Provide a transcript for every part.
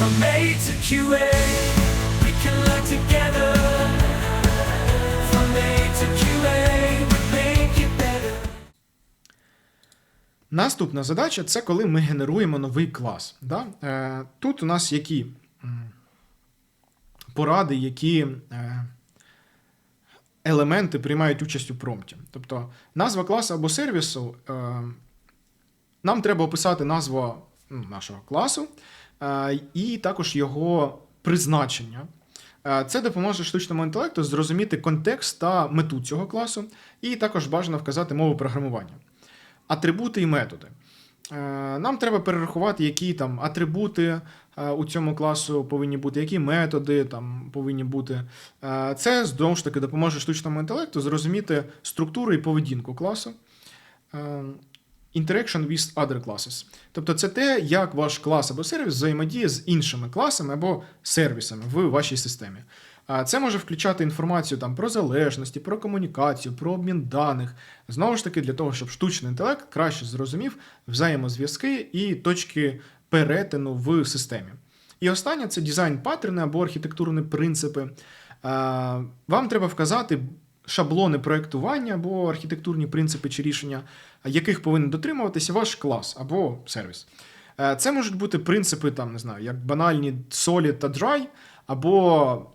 From A to QA, we can learn together. Наступна задача це коли ми генеруємо новий клас. Да? Е, тут у нас які поради, які е, елементи приймають участь у промпті. Тобто назва класу або сервісу. Е, нам треба описати назву нашого класу е, і також його призначення. Е, Це допоможе штучному інтелекту зрозуміти контекст та мету цього класу, і також бажано вказати мову програмування. Атрибути і методи. Е, Нам треба перерахувати, які там атрибути у цьому класу повинні бути, які методи там повинні бути. Це знову ж таки допоможе штучному інтелекту зрозуміти структуру і поведінку класу. Interaction with other classes. Тобто це те, як ваш клас або сервіс взаємодіє з іншими класами або сервісами в вашій системі. Це може включати інформацію там про залежності, про комунікацію, про обмін даних. Знову ж таки, для того, щоб штучний інтелект краще зрозумів взаємозв'язки і точки перетину в системі. І останнє це дизайн паттерни або архітектурні принципи. Вам треба вказати шаблони проєктування або архітектурні принципи чи рішення, яких повинен дотримуватися ваш клас або сервіс. Е, Це можуть бути принципи, там, не знаю, як банальні solid та dry, або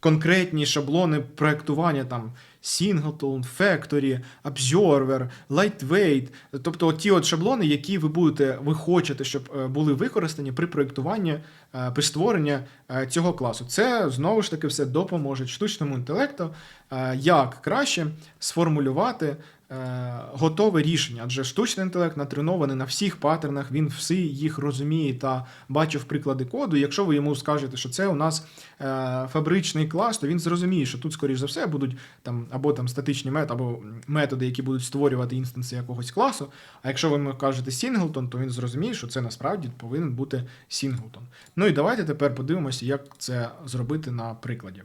конкретні шаблони проєктування там Singleton, Factory, Observer, Lightweight, тобто ті от шаблони, які ви будете, ви хочете, щоб е, були використані при проєктуванні, е, при створенні е, цього класу. Це знову ж таки все допоможе штучному інтелекту, як краще сформулювати готове рішення, адже штучний інтелект натренований на всіх паттернах, він всі їх розуміє та бачив приклади коду. Якщо ви йому скажете, що це у нас е, фабричний клас, то він зрозуміє, що тут, скоріш за все, будуть там або там статичні методи, або методи, які будуть створювати інстанси якогось класу. А якщо ви йому кажете Singleton, то він зрозуміє, що це насправді повинен бути Singleton. Ну і давайте тепер подивимося, як це зробити на прикладі.